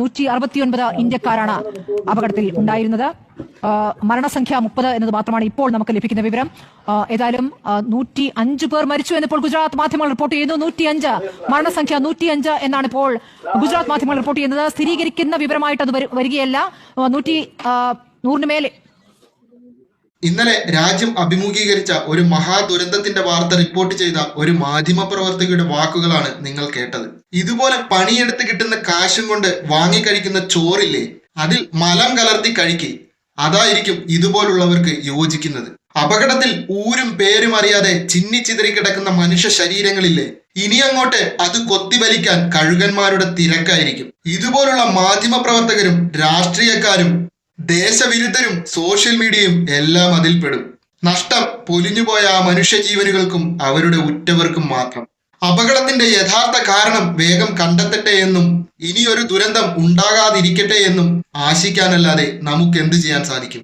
നൂറ്റി അറുപത്തിയൊൻപത് ഇന്ത്യക്കാരാണ് അപകടത്തിൽ ഉണ്ടായിരുന്നത്. മരണസംഖ്യ മുപ്പത് എന്നത് മാത്രമാണ് ഇപ്പോൾ നമുക്ക് ലഭിക്കുന്ന വിവരം. ഏതായാലും നൂറ്റി അഞ്ച് പേർ മരിച്ചു എന്നിപ്പോൾ ഗുജറാത്ത് മാധ്യമങ്ങൾ റിപ്പോർട്ട് ചെയ്യുന്നു. നൂറ്റി അഞ്ച് മരണസംഖ്യ നൂറ്റി അഞ്ച് എന്നാണ് ഇപ്പോൾ ഗുജറാത്ത് മാധ്യമങ്ങൾ റിപ്പോർട്ട് ചെയ്യുന്നത്. സ്ഥിരീകരിക്കുന്ന വിവരമായിട്ട് അത് വരികയല്ല. നൂറ്റി നൂറിന് മേലെ ഇന്നലെ രാജ്യം അഭിമുഖീകരിച്ച ഒരു മഹാദുരന്തത്തിന്റെ വാർത്ത റിപ്പോർട്ട് ചെയ്ത ഒരു മാധ്യമ പ്രവർത്തകയുടെ വാക്കുകളാണ് നിങ്ങൾ കേട്ടത്. ഇതുപോലെ പണിയെടുത്ത് കിട്ടുന്ന കാശും കൊണ്ട് വാങ്ങിക്കഴിക്കുന്ന ചോറില്ലേ? അതിൽ മലം കലർത്തി കഴിക്കി. അതായിരിക്കും ഇതുപോലുള്ളവർക്ക് യോജിക്കുന്നത്. അപകടത്തിൽ ഊരും പേരും അറിയാതെ ചിന്നിച്ചിതറി കിടക്കുന്ന മനുഷ്യ ശരീരങ്ങളില്ലേ? ഇനി അങ്ങോട്ട് അത് കൊത്തിവലിക്കാൻ കഴുകന്മാരുടെ തിരക്കായിരിക്കും. ഇതുപോലുള്ള മാധ്യമ പ്രവർത്തകരും രാഷ്ട്രീയക്കാരും ദേശവിരുദ്ധരും സോഷ്യൽ മീഡിയയും എല്ലാം അതിൽപ്പെടും നഷ്ടം പൊലിഞ്ഞുപോയ ആ മനുഷ്യജീവനുകൾക്കും അവരുടെ ഉറ്റവർക്കും മാത്രം. അപകടത്തിന്റെ യഥാർത്ഥ കാരണം വേഗം കണ്ടെത്തട്ടെ എന്നും ഇനിയൊരു ദുരന്തം ഉണ്ടാകാതിരിക്കട്ടെ എന്നും ആശിക്കാനല്ലാതെ നമുക്ക് എന്ത് ചെയ്യാൻ സാധിക്കും?